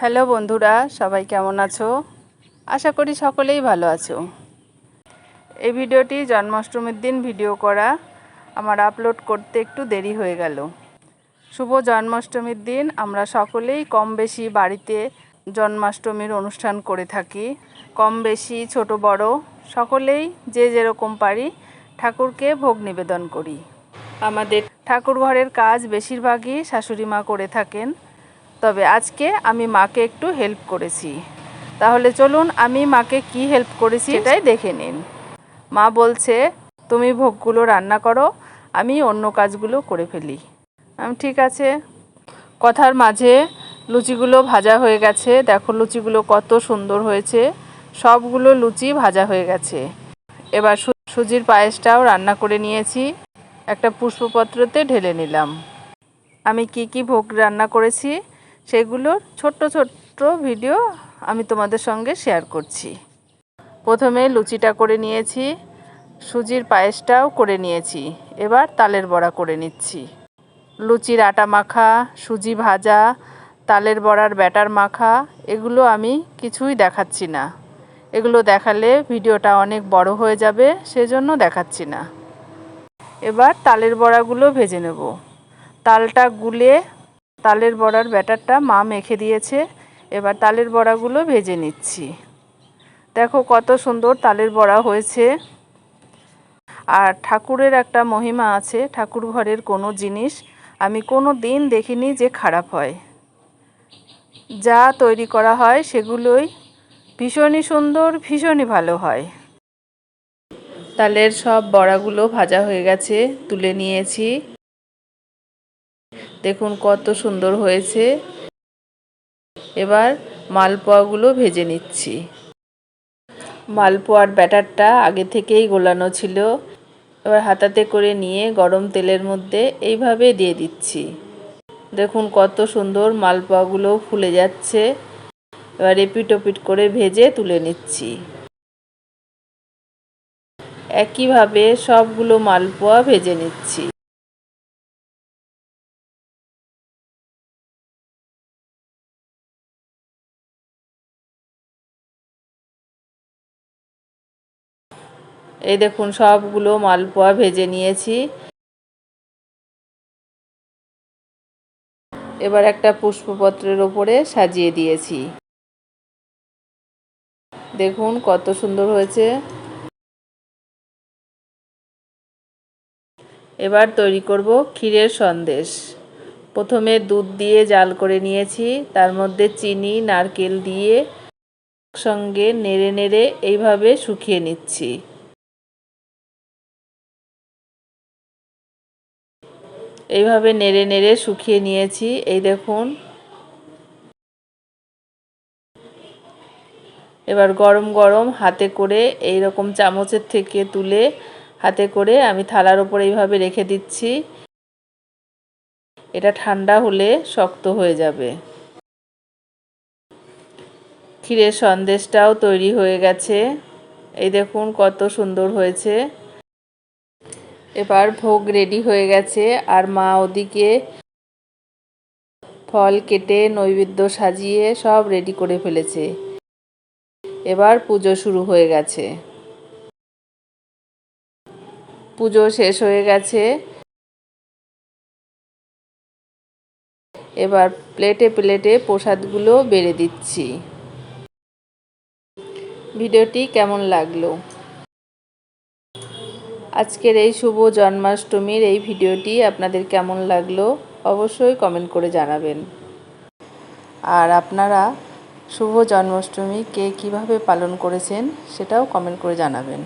Hello বন্ধুরা, সবাই কেমন আছো? আশা করি সকলেই ভালো আছো। এই ভিডিওটি জন্মাষ্টমীর দিন ভিডিও করা। আমার আপলোড করতে একটু দেরি হয়ে গেল। শুভ জন্মাষ্টমীর দিন। আমরা সকলেই কম বেশি বাড়িতে জন্মাষ্টমীর অনুষ্ঠান করে থাকি। কম বেশি, ছোট, বড়, সকলেই যে যেরকম পারি ঠাকুরকে ভোগ নিবেদন করি। আমাদের ঠাকুর ঘরের কাজ বেশিরভাগই শাশুড়ি মা করে থাকেন। তবে আজকে আমি মাকে একটু হেল্প করেছি। তাহলে চলুন আমি মাকে কি হেল্প করেছি সেটাই দেখে নিন। মা বলছে, তুমি ভোগগুলো রান্না করো, আমি অন্য কাজগুলো করে ফেলি। আমি ঠিক আছে। কথার মাঝে লুচিগুলো ভাজা হয়ে গেছে। দেখো লুচিগুলো কত সুন্দর হয়েছে। সবগুলো লুচি ভাজা হয়ে গেছে। এবার সুজির পায়েসটাও রান্না করে নিয়েছি। একটা পুষ্পপত্রতে ঢেলে নিলাম। আমি কি কি ভোগ রান্না করেছি? সেগুলো ছোট্ট ছোট্ট ভিডিও আমি তোমাদের সঙ্গে শেয়ার করছি। প্রথমে লুচিটা করে নিয়েছি, সুজির পায়েসটাও করে নিয়েছি, এবার তালের বড়া করে নিচ্ছি। লুচির আটা মাখা, সুজি ভাজা, তালের বড়ার ব্যাটার মাখা, এগুলো আমি কিছুই দেখাচ্ছি না। এগুলো দেখালে ভিডিওটা অনেক বড় হয়ে যাবে, সেজন্য দেখাচ্ছি না। এবার তালের বড়াগুলো ভেজে নেব। তালটা গুলে তালের বড়ার ব্যাটারটা মা মেখে দিয়েছে। এবার তালের বড়াগুলো ভেজে নিচ্ছি। দেখো কত সুন্দর তালের বড়া হয়েছে। আর ঠাকুরের একটা মহিমা আছে, ঠাকুর ঘরের কোনো জিনিস আমি কোনো দিন দেখিনি যে খারাপ হয়। যা তৈরি করা হয় সেগুলোই ভীষণই সুন্দর, ভীষণই ভালো হয়। তালের সব বড়াগুলো ভাজা হয়ে গেছে, তুলে নিয়েছি। দেখুন কত সুন্দর হয়েছে। এবার মালপোয়াগুলো ভেজে নিচ্ছি। মালপোয়ার ব্যাটারটা আগে থেকেই গোলানো ছিল। এবার হাতাতে করে নিয়ে গরম তেলের মধ্যে এইভাবে দিয়ে দিচ্ছি। দেখুন কত সুন্দর মালপোয়াগুলো ফুলে যাচ্ছে। এবার এপিট ওপিট করে ভেজে তুলে নিচ্ছি। একইভাবে সবগুলো মালপোয়া ভেজে নিচ্ছি। এই দেখুন, সবগুলো মালপোয়া ভেজে নিয়েছি। এবার একটা পুষ্পপত্রের ওপরে সাজিয়ে দিয়েছি। দেখুন, কত সুন্দর হয়েছে। এবার তৈরি করব ক্ষীরের সন্দেশ। প্রথমে দুধ দিয়ে জাল করে নিয়েছি, তার মধ্যে চিনি, নারকেল দিয়ে সঙ্গে নেড়ে নেড়ে এইভাবে শুকিয়ে নিচ্ছি। এইভাবে নেড়ে নেড়ে শুকিয়ে নিয়েছি। এই দেখুন। এবার গরম গরম হাতে করে এই রকম চামচের থেকে তুলে হাতে করে আমি থালার ওপর এইভাবে রেখে দিচ্ছি। এটা ঠান্ডা হলে শক্ত হয়ে যাবে। ক্ষীরের সন্দেশটাও তৈরি হয়ে গেছে। এই দেখুন কত সুন্দর হয়েছে। এবার ভোগ রেডি হয়ে গেছে আর মা ওদিকে ফল কেটে নৈবেদ্য সাজিয়ে সব রেডি করে ফেলেছে। এবার পুজো শুরু হয়ে গেছে। পুজো শেষ হয়ে গেছে। এবার প্লেটে প্লেটে প্রসাদগুলো বেড়ে দিচ্ছি। ভিডিওটি কেমন লাগল? আজকের এই শুভ জন্মাষ্টমীর এই ভিডিওটি আপনাদের কেমন লাগল অবশ্যই কমেন্ট করে জানাবেন। আর আপনারা শুভ জন্মাষ্টমী কে কীভাবে পালন করেছেন সেটাও কমেন্ট করে জানাবেন।